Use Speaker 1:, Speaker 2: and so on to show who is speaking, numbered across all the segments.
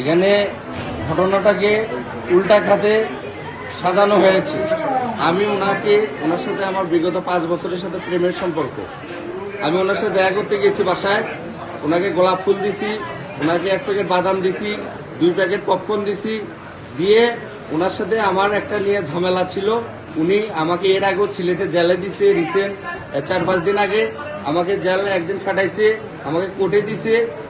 Speaker 1: এখানে ঘটনাটাকে উল্টা খাতে সাজানো হয়েছে। আমি ওনাকে, ওনার সাথে আমার বিগত পাঁচ বছরের সাথে প্রেমের সম্পর্ক। আমি ওনার সাথে দেখা করতে গেছি বাসায়। ওনাকে গোলাপ ফুল দিছি, ওনাকে এক প্যাকেট বাদাম দিছি, দুই প্যাকেট পপকর্ন দিছি। দিয়ে ওনার সাথে আমার একটা নিয়ে ঝামেলা ছিল। উনি আমাকে এর আগেও সিলেটে জেলে দিছে রিসেন্ট চার পাঁচ দিন আগে। আমাকে জেলে একদিন খাটাইছে, আমাকে কোর্টে দিছে।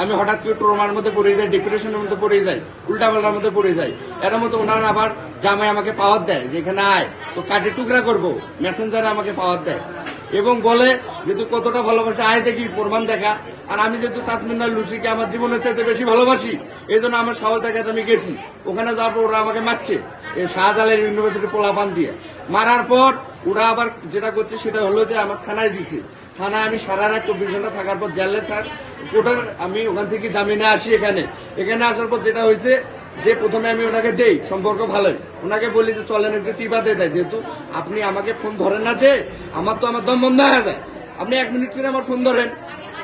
Speaker 1: আমি হঠাৎ করে ট্রোমার মধ্যে পড়ে যাই ডিপ্রেশনের মধ্যে পড়ে যাই উল্টা পাল্টার মধ্যে পড়ে যাই। এর মধ্যে ওনারা আবার জামাই আমাকে পাওয়ার দেয় যে, এখানে আয়, তো কাটে টুকরা করব। মেসেঞ্জারে আমাকে পাওয়ার দেয়। এবং বলে যে, তুই কতটা ভালোবাসে, আয় দেখি, প্রমাণ দেখা। আর আমি যেহেতু তাসমিনার লুসিকে আমার জীবনের চাইতে বেশি ভালোবাসি এই জন্য আমার সাহস দেখাতে আমি গেছি। ওখানে যাওয়ার পর ওরা আমাকে মারছে এই শাহজালের ইউনিভার্সিটি পোলাপান দিয়ে। মারার পর ওরা আবার যেটা করছে, সেটা হলো যে, আমার থানায় দিছে। থানায় আমি সারা রাত চব্বিশ ঘণ্টা থাকার পর জেলে থাক কোটার আমি ওখান থেকে জামিনে আসি এখানে। এখানে আসার পর যেটা হয়েছে, যে প্রথমে আমি ওনাকে দেই, সম্পর্ক ভালোই। ওনাকে বলি যে, চলেন একটু টিপা দিয়ে দেয়। যেহেতু আপনি আমাকে ফোন ধরেন না যে, আমার তো আমার দম বন্ধ হয়ে যায়। আপনি এক মিনিট করে আমার ফোন ধরেন।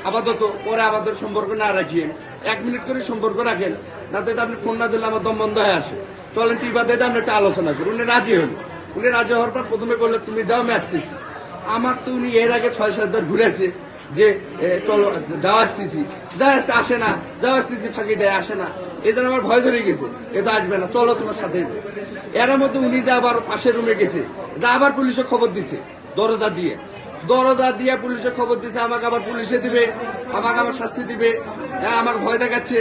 Speaker 1: আপাতত, পরে আপাতত সম্পর্ক না রাখিয়েন এক মিনিট করে সম্পর্ক রাখেন। না তো আপনি ফোন না দিলে আমার দম বন্ধ হয়ে আসে। চলেন টিপা দিয়ে আমরা একটা আলোচনা করি। উনি রাজি হন উনি রাজি হওয়ার পর প্রথমে বললে, তুমি যাও, আমি আসতেছি। আমার তো উনি এর আগে ছয় সাতবার ঘুরেছে। যে চলো যাওয়া আসতেছি। যা আসতে আসে না যাওয়া আসতেছি, ফাঁকি দেয়, আসে না। এই জন্য আমার ভয় ধরে গেছে, এ তো আসবে না, চলো তোমার সাথে এর মধ্যে উনি যে আবার পাশের রুমে গেছে, যা আবার পুলিশে খবর দিছে, দরজা দিয়ে। দরজা দিয়ে পুলিশে খবর দিছে, আমাকে আবার পুলিশে দিবে, আমাকে আবার শাস্তি দিবে। হ্যাঁ আমাকে ভয় দেখাচ্ছে।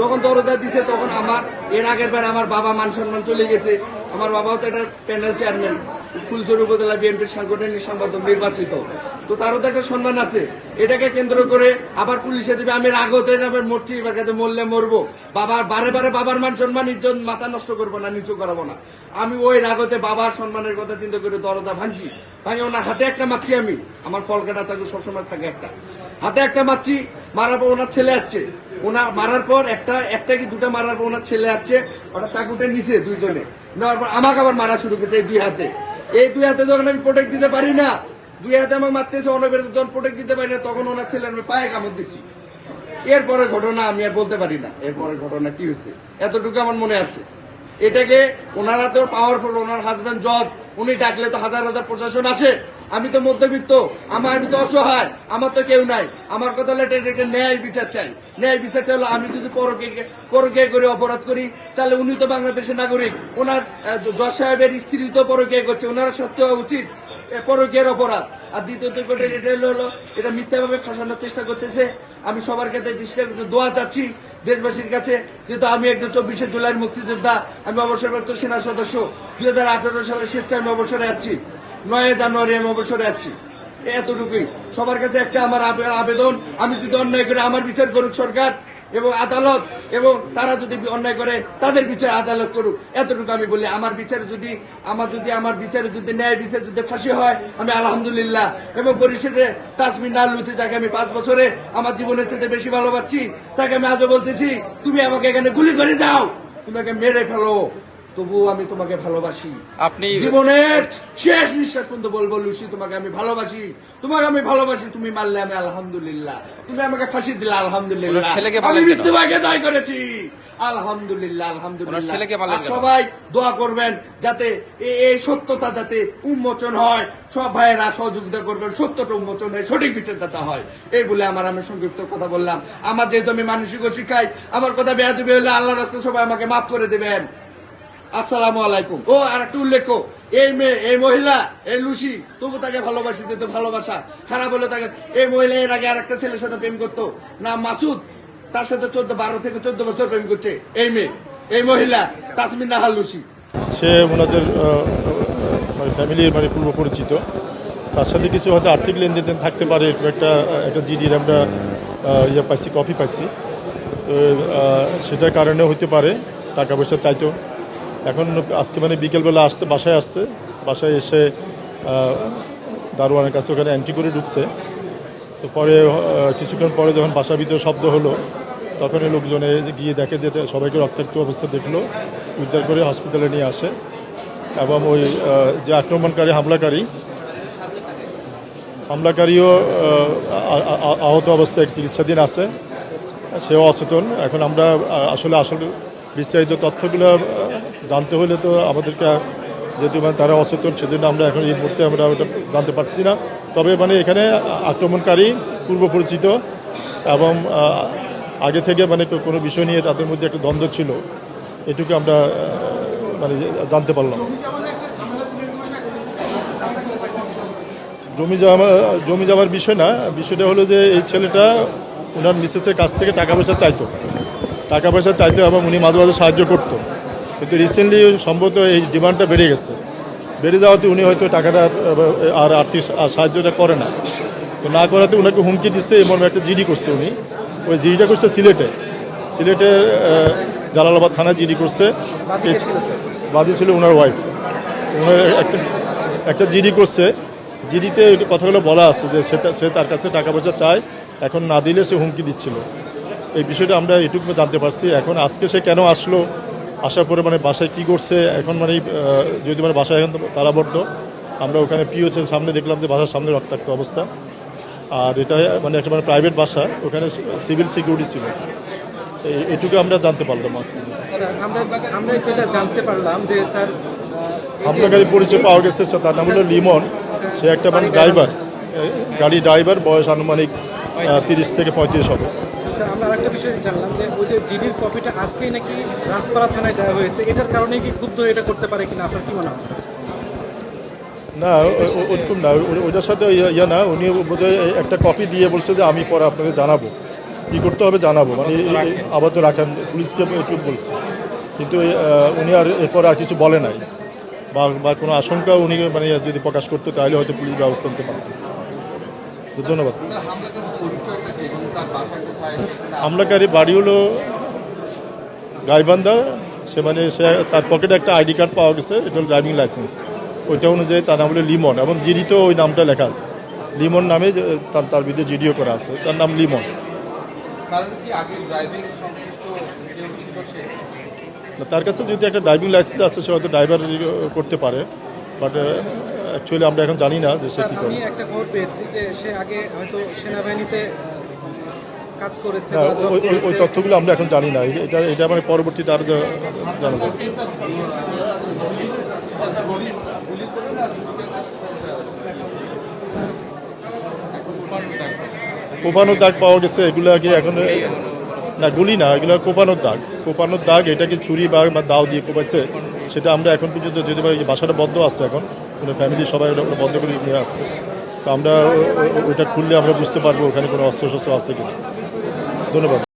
Speaker 1: যখন দরজা দিছে, তখন আমার, এর আগের বার আমার বাবা মান সম্মান চলে গেছে। আমার বাবাও তো একটা প্যানেল চেয়ারম্যান ফুলচুর উপজেলা বিএনপির সাংগঠনিক সম্পাদক, নির্বাচিত। তো তারও তো একটা সম্মান আছে। এটাকে কেন্দ্র করে আবার পুলিশে দিবে, আমি রাগতে মরছি, এবার কাছে মরলে মরবো। বাবার, বারে বারে বাবার মান সম্মান, ইজ্জত মাথা নষ্ট করব না, নিচু করাবো না। আমি ওই রাগতে বাবার সম্মানের কথা চিন্তা করে দরজা ভাঙছি। ভাঙি ওনার হাতে একটা মারছি আমি। আমার কলকাতা থাকে সবসময় থাকে একটা। হাতে একটা মারছি, মারার পর ওনার ছেলে আসছে। ওনার মারার পর একটা একটা কি দুটা মারার পর ওনার ছেলে আসছে, ওটা চাকুটা নিচে দুইজনে। নেওয়ার পর আমাকে আবার মারা শুরু করেছে এই দুই হাতে। এই দুই হাতে যখন আমি প্রোটেক্ট দিতে পারি না দুই হাতে আমাকে মারতেছে অনবের যখন প্রোটেক্ট দিতে পারি না, তখন ওনার ছেলে আমি পায়ে কামড় দিছি। এরপরের ঘটনা আমি আর বলতে পারি না। এরপরের ঘটনা কি হয়েছে? এতটুকু আমার মনে আছে। এটাকে ওনারা তো পাওয়ারফুল ওনার হাজবেন্ড জজ উনি ডাকলে তো হাজার হাজার প্রশাসন আসে। আমি তো মধ্যবিত্ত, আমার আমি তো অসহায়, আমার তো কেউ নাই। আমার কথা হলো এটা ন্যায় বিচার চাই। ন্যায় বিচারটা হলো আমি যদি পরকে পরকে করে অপরাধ করি, তাহলে উনি তো বাংলাদেশের নাগরিক। ওনার জজ সাহেবের স্ত্রী তো পরকে করছে। ওনার শাস্তি হওয়া উচিত। পরকীয়ার অপরাধ। আর দ্বিতীয়ত এটা হলো, এটা মিথ্যাভাবে ফাঁসানোর চেষ্টা করতেছে। আমি সবার কাছে দোয়া চাচ্ছি দেশবাসীর কাছে, যেহেতু আমি একজন চব্বিশে জুলাইয়ের মুক্তিযোদ্ধা, আমি অবসরপ্রাপ্ত সেনা সদস্য। দুই হাজার আঠারো সালে স্বেচ্ছায় আমি অবসরে আছি। নয় জানুয়ারি আমি অবসরে আছি। এতটুকুই। সবার কাছে একটা আমার আবে- আবেদন, আমি যদি অন্যায় করে আমার বিচার করুক সরকার এবং আদালত এবং তারা যদি অন্যায় করে, তাদের বিচারে আদালত করুক। এতটুকু আমি বলি, আমার বিচারে যদি, আমার যদি, আমার বিচারে যদি ন্যায় বিচার যদি ফাঁসি হয়, আমি আলহামদুলিল্লাহ। এবং পরিশেষে তাসমিন নাল লুচি যাকে আমি পাঁচ বছরে আমার জীবনের চেয়ে বেশি ভালোবাসছি, তাকে আমি আজও বলতেছি, তুমি আমাকে এখানে গুলি করে যাও, তোমাকে মেরে ফেলো। তবুও আমি তোমাকে ভালোবাসি।
Speaker 2: আপনি
Speaker 1: জীবনের শেষ নিঃশ্বাস পর্যন্ত বলব লুসি তোমাকে আমি ভালোবাসি। তোমাকে আমি ভালোবাসি তুমি মারলে আমি আলহামদুলিল্লাহ। তুমি আমাকে ফাঁসি দিলে আলহামদুলিল্লাহ। আমি মৃত্যুভাগে জয় করেছি। আলহামদুলিল্লাহ আলহামদুলিল্লাহ? সবাই দোয়া করবেন যাতে এই সত্যতা যাতে উন্মোচন হয়। সব ভাইয়েরা সহযোগিতা করবেন সত্যটা উন্মোচন হয় সঠিক বিচার যাতে হয়। এই বলে আমার আমি সংক্ষিপ্ত কথা বললাম। আমার যেহেতু আমি মানসিক শিখাই আমার কথা বেয়া দিবে হলে আল্লাহ রাস্তা সবাই আমাকে মাফ করে দেবেন। আসসালামু আলাইকুম। ও আর একটা উল্লেখ এই মেয়ে এই মহিলা এই লুসি তবু তাকে ভালোবাসি তো ভালোবাসা খারাপ হলে তাকে এই মহিলা এর আগে আর একটা ছেলের সাথে প্রেম করতো না মাসুদ। তার সাথে চোদ্দ বারো থেকে চোদ্দ বছর প্রেম করছে। এই মেয়ে এই মহিলা তাসমিন নাহার লুসি
Speaker 3: সে ওনাদের আহ, মানে ফ্যামিলির মানে পূর্ব পরিচিত। তার সাথে কিছু হয়তো আর্থিক লেনদেন থাকতে পারে একটা একটা জিডির আমরা ইয়ে পাইছি কপি পাইছি। তো সেটার কারণে হতে পারে টাকা পয়সা চাইতো। এখন আজকে মানে বিকেলবেলা আসছে, বাসায় আসছে। বাসায় এসে দারোয়ানের কাছে ওখানে এন্ট্রি করে ঢুকছে। তো পরে কিছুক্ষণ পরে যখন বাসার ভিতরে শব্দ হলো তখনই লোকজনে গিয়ে দেখে যে সবাইকে রক্তাক্ত অবস্থা দেখল, উদ্ধার করে হসপিটালে নিয়ে আসে। এবং ওই যে আক্রমণকারী, হামলাকারী, হামলাকারীও আহত অবস্থায় চিকিৎসাধীন আছে। সেও অচেতন। এখন আমরা আসলে আসলে বিস্তারিত তথ্যগুলো জানতে হলে তো আমাদেরকে যেহেতু মানে তারা অচেতন, সেজন্য আমরা এখন এই মুহূর্তে আমরা ওটা জানতে পারছি না। তবে মানে এখানে আক্রমণকারী পূর্ব পরিচিত এবং আগে থেকে মানে কোনো বিষয় নিয়ে তাদের মধ্যে একটা দ্বন্দ্ব ছিল। এটুকু আমরা মানে জানতে পারলাম। জমি জমা, জমি জমার বিষয় না, বিষয়টা হলো যে এই ছেলেটা ওনার মিসেসের কাছ থেকে টাকা পয়সা চাইতো। টাকা পয়সা চাইতো এবং উনি মাঝে মাঝে সাহায্য করতো। কিন্তু রিসেন্টলি সম্ভবত এই ডিমান্ডটা বেড়ে গেছে। বেড়ে যাওয়াতে উনি হয়তো টাকাটা আর আর্থিক সাহায্যটা করে না। তো না করাতে ওনাকে হুমকি দিচ্ছে এমন একটা জিডি করছে উনি। ওই জিডিটা করছে সিলেটে। সিলেটে জালালাবাদ থানায় জিডি করছে। বাদী ছিল ওনার ওয়াইফ ওনার একটা একটা জিডি করছে। জিডিতে কথাগুলো বলা আছে যে সে তার কাছে টাকা পয়সা চায় এখন না দিলে সে হুমকি দিচ্ছিল। এই বিষয়টা আমরা এটুকু জানতে পারছি। এখন আজকে সে কেন আসলো আসার পরে মানে বাসায় কি করছে এখন মানে যদি মানে বাসায় এখন তারাবদ্ধ আমরা ওখানে পিওছের সামনে দেখলাম যে বাসার সামনে রক্তাক্ত অবস্থা। আর এটা মানে একটা মানে প্রাইভেট বাসা ওখানে সিভিল সিকিউরিটি ছিল। এটুকু আমরা জানতে পারলাম আজকে।
Speaker 2: আমরা যেটা জানতে পারলাম যে স্যার
Speaker 3: হামলাকারী পরিচয় পাওয়া গেছে তার নাম হলো লিমন। সে একটা মানে ড্রাইভার গাড়ি ড্রাইভার বয়স আনুমানিক তিরিশ থেকে পঁয়ত্রিশ হবে।
Speaker 2: স্যার আমরা আরেকটা বিষয় জানলাম যে ওই যে জিডির কপিটা আজকেই নাকি রাজপাড়া থানায় দেওয়া হয়েছে এটার কারণে কি ক্ষুব্ধ এটা করতে পারে কিনা? আপনার কি মনে হয়?
Speaker 3: না ওরকম না ও- ওইটার সাথে ইয়ে- না উনি বোধহয় একটা কপি দিয়ে বলছে যে আমি পরে আপনাকে জানাব। কী করতে হবে জানাব মানে এই- আপাতত রাখান। পুলিশকে একটু বলছে। কিন্তু উনি আর এরপর আর কিছু বলে নাই। বা বা কোনো আশঙ্কা উনি মানে যদি প্রকাশ করতো তাহলে হয়তো পুলিশ ব্যবস্থা নিতে পারত। ধন্যবাদ। হামলাকারী বাড়ি হলো গাইবান্ধার সে মানে সে তার পকেটে একটা আইডি কার্ড পাওয়া গেছে এটা হলো ড্রাইভিং লাইসেন্স ওইটা অনুযায়ী তার নাম হলো লিমন এবং জিডিতেও ওই নামটা লেখা আছে। লিমন নামে তার তার বিরুদ্ধে জিডিও করা আছে। তার নাম লিমন।
Speaker 4: কারণ কি আগে ড্রাইভিং সংশ্লিষ্ট কেউ ছিল সে?
Speaker 3: তার কাছে যদি একটা ড্রাইভিং লাইসেন্স আছে সে হয়তো ড্রাইভার করতে পারে। বাট অ্যাকচুয়ালি আমরা এখন জানি না যে সে কী করে।
Speaker 2: একটা খবর পেয়েছি যে সে আগে হয়তো সেনাবাহিনীতে কাজ করেছে
Speaker 3: হ্যাঁ, ওই- তথ্যগুলো আমরা এখন জানি না। এটা এটা মানে পরবর্তীতে আরও জানাব
Speaker 4: কি স্যার গুলি গুলি করে না ছুটে
Speaker 3: কোপানোর দাগ পাওয়া গেছে এগুলো কি এখন না গুলি না এগুলো কোপানোর দাগ। কোপানোর দাগ এটাকে ছুরি বা বা দাও দিয়ে কোপাইছে সেটা আমরা এখন পর্যন্ত যদি বা এই বাসাটা বন্ধ আছে এখন কোনো ফ্যামিলি সবাই ওটা বন্ধ করে নিয়ে আসছে। তো আমরা ওটা খুললে আমরা বুঝতে পারব ওখানে কোনো অস্ত্র শস্ত্র আছে কিনা। ধন্যবাদ